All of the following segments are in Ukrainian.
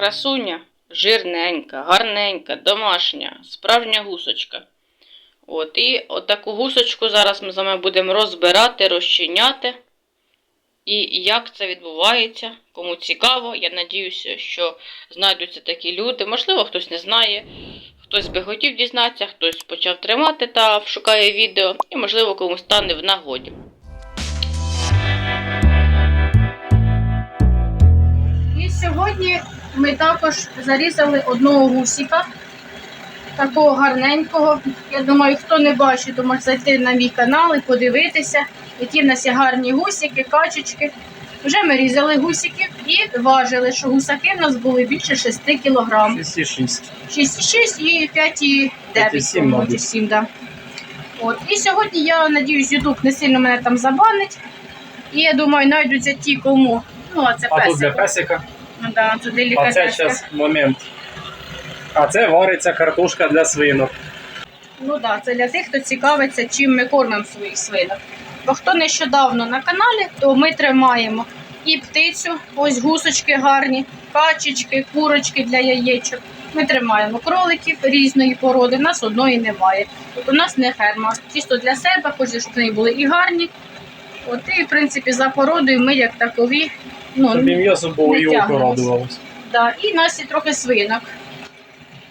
красуня, жирненька, гарненька, домашня, справжня гусочка. От, і отаку гусочку зараз ми з вами будемо розбирати, розчиняти. І як це відбувається, кому цікаво, я надіюся, що знайдуться такі люди. Можливо, хтось не знає, хтось би хотів дізнатися, хтось почав тримати та шукає відео, і, можливо, комусь стане в нагоді. І сьогодні ми також зарізали одного гусіка, такого гарненького. Я думаю, хто не бачить, то може зайти на мій канал і подивитися, які в нас є гарні гусики, качечки. Вже ми різали гусиків і важили, що гусаки в нас були більше 6 кілограм. 6,6. 6,6 і 5,9, 5,7, по-моєму, мабуть. чи 7, да. От. І сьогодні я надіюсь, Ютуб не сильно мене там забанить. І я думаю, знайдуться ті, кому. Ну, а це А тут для песик. Да, це делікатеска. зараз момент. А це вариться картошка для свинок. Ну так, да, це для тих, хто цікавиться, чим ми кормимо своїх свинок. Бо хто нещодавно на каналі, то ми тримаємо і птицю, ось гусочки гарні, качечки, курочки для яєчок. Ми тримаємо кроликів різної породи, у нас одної немає. От у нас не ферма, чисто для себе, хочеться, щоб вони були і гарні. От і в принципі за породою ми як такові. Ну, Тобі м'ясо було і око тягнемось. радувалось. да. І в нас є трохи свинок.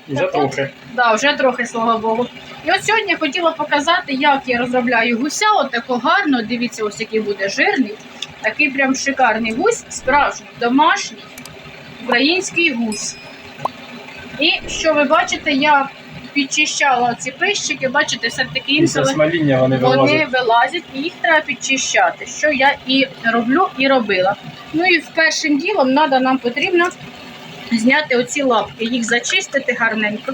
Вже Так от. трохи. Да, вже трохи, слава Богу. І от сьогодні я хотіла показати, як я розробляю гуся. От тако гарно. Дивіться, ось який буде жирний. Такий прям шикарний гусь, справжній, домашній, український гусь. І що ви бачите, я підчищала ці пищики, бачите, все-таки інколи вони вони вилазять. вилазять і їх треба підчищати, що я і роблю, і робила. Ну і першим ділом надо, нам потрібно зняти оці лапки, їх зачистити гарненько.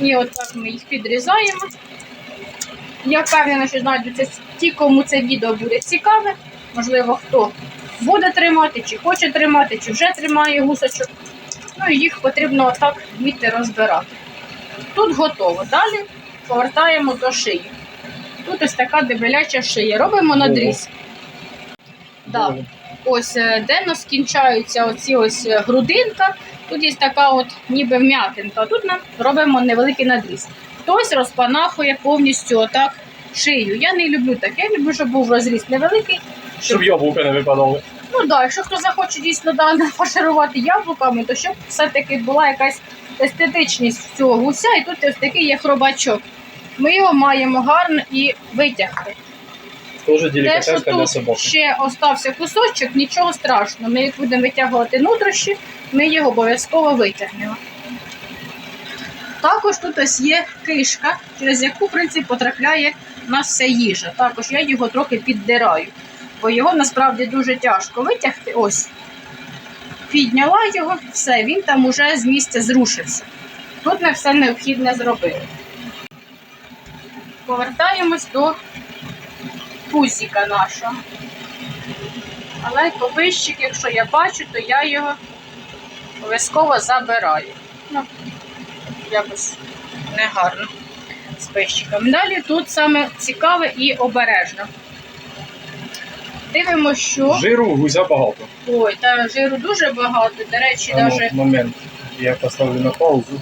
І от так ми їх підрізаємо. Я впевнена, що знайдуться ті, кому це відео буде цікаве. Можливо, хто буде тримати, чи хоче тримати, чи вже тримає гусочок. Ну і їх потрібно отак вміти розбирати. Тут готово. Далі повертаємо до шиї. Тут ось така дебеляча шия. Робимо надріз. Да. Ось е, де нас кінчаються оці ось е, грудинка. Тут є така от ніби вм'ятинка. Тут нам робимо невеликий надріз. Хтось розпанахує повністю отак шию. Я не люблю таке, я люблю, щоб був розріз невеликий. Щоб яблука не випадали. Ну так, да, якщо хто захоче дійсно да, нафарширувати яблуками, то щоб все-таки була якась естетичність цього гуся, і тут ось такий є хробачок. Ми його маємо гарно і витягти. Теж Те, що для тут собаки. ще остався кусочок, нічого страшного. Ми як будемо витягувати нутрощі, ми його обов'язково витягнемо. Також тут ось є кишка, через яку в принципі, потрапляє у нас вся їжа. Також я його трохи піддираю, бо його насправді дуже тяжко витягти. Ось. Підняла його, все, він там уже з місця зрушився. Тут ми все необхідне зробили. Повертаємось до пузіка нашого. Але копищик, якщо я бачу, то я його обов'язково забираю. Ну, якось негарно з пищиком. Далі тут саме цікаве і обережно. Дивимося, що. Жиру гузя багато. Ой, та жиру дуже багато. До речі, А ну, навіть момент. Я поставлю на паузу.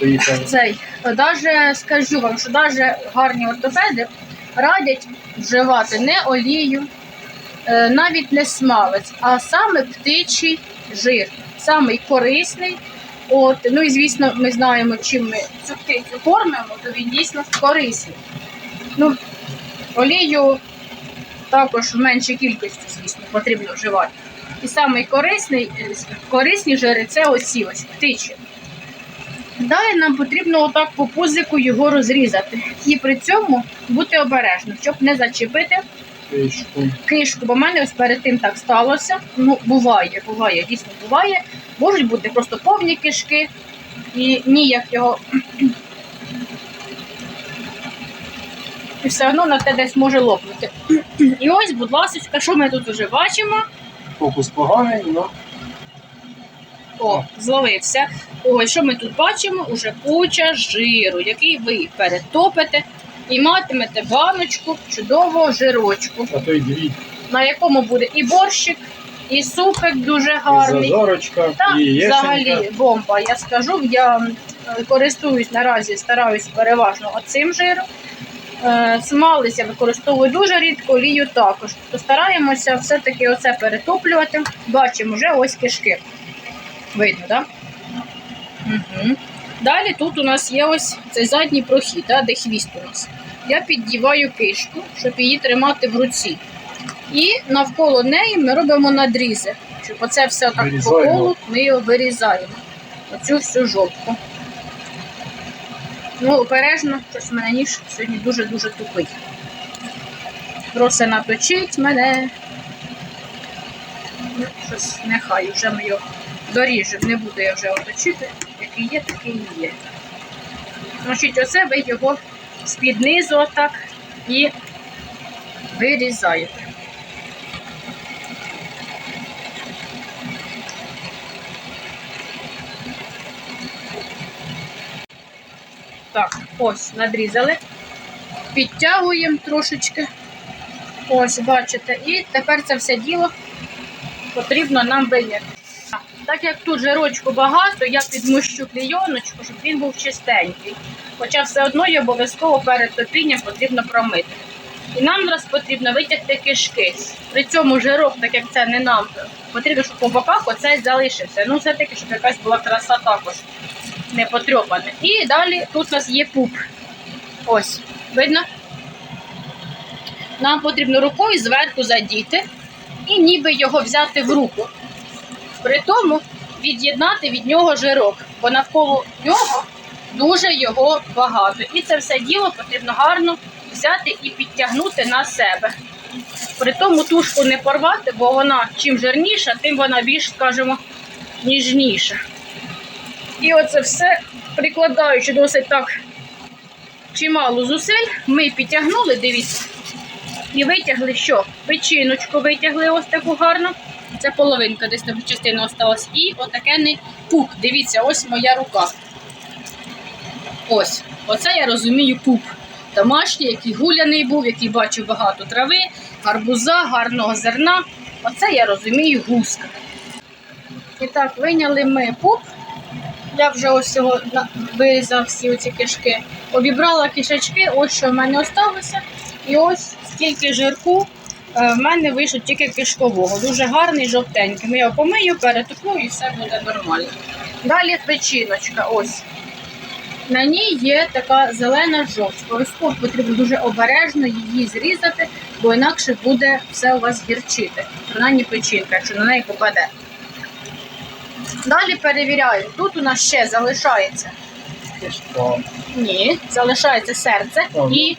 Поїхали. цей, даже скажу вам, що даже гарні ортопеди радять вживати не олію, е, навіть не смалець, а саме птичий жир, самий корисний. От, ну і звісно, ми знаємо, чим ми цю птицю кормимо, то він дійсно корисний. Ну, олію також в меншій кількості, звісно, потрібно вживати. І самий корисний, е, корисні жири це оці ось птичі. Далі нам потрібно отак по пузику його розрізати. І при цьому бути обережним, щоб не зачепити Кишку. кишку. Бо в мене ось перед тим так сталося. Ну, буває, буває, дійсно буває. Можуть бути просто повні кишки і ніяк його. І все одно на те десь може лопнути. І ось, будь ласка, що ми тут вже бачимо? Фокус поганий, але О, зловився. Ось що ми тут бачимо? Уже куча жиру, який ви перетопите і матимете баночку чудового жирочку, а то й дві. на якому буде і борщик, І супик дуже І гарний. зажорочка, Так, і єшенька. взагалі бомба. Я скажу, я е, користуюсь наразі, стараюсь переважно оцим жиром. Е, Смалися використовую дуже рідко, олію також. То стараємося все-таки оце перетоплювати. Бачимо вже ось кишки. Видно, так? Угу. Далі тут у нас є ось цей задній прохід, да, де хвіст у нас. Я піддіваю кишку, щоб її тримати в руці. І навколо неї ми робимо надрізи. Щоб оце все так по колу ми його вирізаємо. Оцю всю жопку. Ну, обережно, щось мене ніж сьогодні дуже-дуже тупий. Просить наточить мене. Ну, щось нехай, вже ми його доріжемо, не буду я вже оточити. Який є, такий і є. Значить, оце ви його з-під низу отак і вирізаєте. Так, ось надрізали. Підтягуємо трошечки. Ось, бачите. І тепер це все діло потрібно нам виняти. Так як тут жирочку багато, я підмущу клійоночку, щоб він був чистенький. Хоча все одно і обов'язково перед топінням потрібно промити. І нам зараз потрібно витягти кишки. При цьому жирок, так як це не нам, потрібно, щоб по боках оцей залишився. Ну, все-таки, щоб якась була краса також не потрьопана. І далі тут у нас є пуп. Ось, видно? Нам потрібно рукою зверху задіти і ніби його взяти в руку. При тому від'єднати від нього жирок, бо навколо нього дуже його багато. І це все діло потрібно гарно взяти і підтягнути на себе. При тому тушку не порвати, бо вона чим жирніша, тим вона більш, скажімо, ніжніша. І оце все, прикладаючи досить так чимало зусиль, ми підтягнули, дивіться, і витягли що? Печіночку витягли ось таку гарну. Це половинка, десь там частина осталась. І отаке не пуп. Дивіться, ось моя рука. Ось. Оце я розумію пуп. Домашній, який гуляний був, який бачив багато трави, гарбуза, гарного зерна. Оце я розумію гуска. І так, виняли ми пуп. Я вже ось вирізав всі оці кишки. Обібрала кишечки, ось що в мене осталося. І ось скільки жирку е, в мене вийшло тільки кишкового. Дуже гарний, жовтенький. Ми його помию, перетоплю і все буде нормально. Далі печіночка. Ось. На ній є така зелена жовть. Обов'язково потрібно дуже обережно її зрізати, бо інакше буде все у вас гірчити. Принаймні печінка, якщо на неї попаде. Далі перевіряємо. Тут у нас ще залишається Кишка. ні, залишається серце Ага. і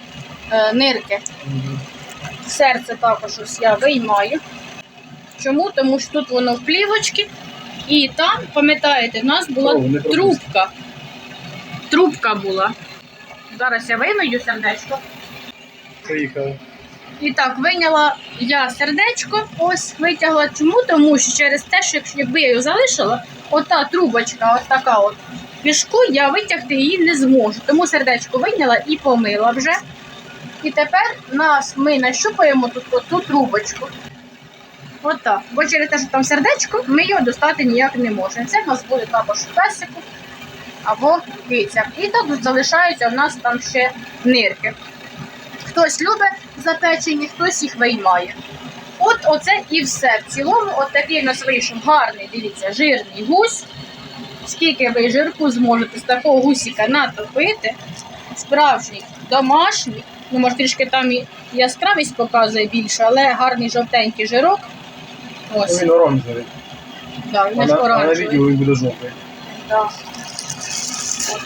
е, нирки. Мгм. Серце також ось я виймаю. Чому? Тому що тут воно в плівочці, і там, пам'ятаєте, в нас була О, не трубка. Трубка була. Зараз я вимию сердечко. Приїхали. І так, вийняла я сердечко, ось витягла. Чому? Тому що через те, що якби я його залишила, ота трубочка, от така от пішку, я витягти її не зможу. Тому сердечко вийняла і помила вже. І тепер нас ми нащупаємо тут оту трубочку. Отак. Бо через те, що там сердечко, ми його достати ніяк не можемо. Це в нас буде також песику або киця. І тут залишаються у нас там ще нирки. Хтось любить запечені, хтось їх виймає. От оце і все. В цілому, от такий у нас вийшов гарний, дивіться, жирний гусь. Скільки ви жирку зможете з такого гусіка натопити, справжній, домашній, ну може трішки там і яскравість показує більше, але гарний жовтенький жирок. Ось, Він оранжевий. да, він оранжевий. відео він буде жовтий. От,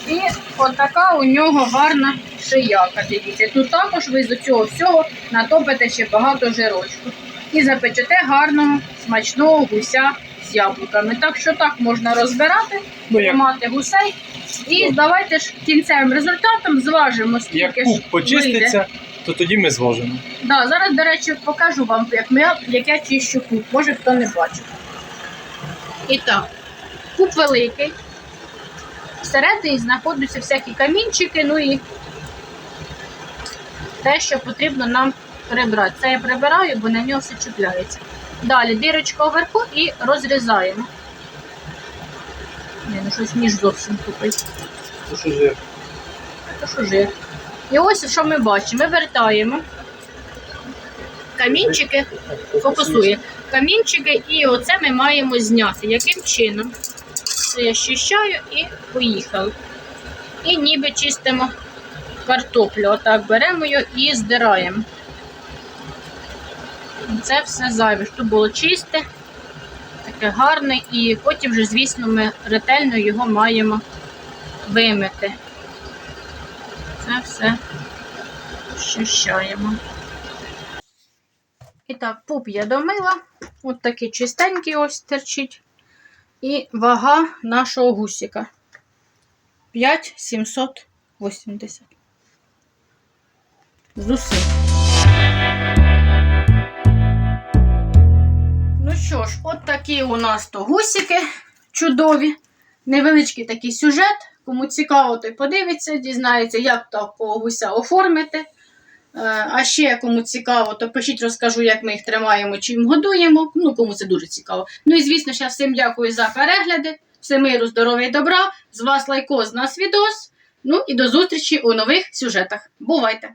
І от така у нього гарна шияка. Дивіться. Тут також ви з цього всього натопите ще багато жирочку. І запечете гарного, смачного гуся з яблуками. Так що так можна розбирати, Ну, тримати гусей. І давайте ж кінцевим результатом зважимо, як скільки ж пуп вийде. почиститься, то тоді ми зважимо. Да, зараз, до речі, покажу вам, як, ми, як я чищу куб. Може хто не бачив. І так, куб великий. Всередині знаходяться всякі камінчики, ну і те, що потрібно нам прибрати. Це я прибираю, бо на нього все чіпляється. Далі дирочка вверху і розрізаємо. Ні, ну щось ніж зовсім. Ну, що жир? Це що жир. І ось що ми бачимо. Ми вертаємо камінчики, фокусує. Камінчики, і оце ми маємо зняти. Яким чином? Це я щищаю і поїхали. І ніби чистимо картоплю. Отак беремо її і здираємо. Це все зайве, щоб було чисте, таке гарне, і потім вже, звісно, ми ретельно його маємо вимити. Це все щищаємо. І так, пуп я домила. От такий чистенький ось терчить. І вага нашого гусіка 5780. З усім. Ну що ж, от такі у нас то гусики чудові. Невеличкий такий сюжет. Кому цікаво, той подивиться, дізнається, як такого гуся оформити. Е, А ще кому цікаво, то пишіть, розкажу, як ми їх тримаємо, чим годуємо. Ну, кому це дуже цікаво. Ну і звісно, ще всім дякую за перегляди. Все миру, здоров'я і добра. З вас лайкос, з нас відос. Ну і до зустрічі у нових сюжетах. Бувайте!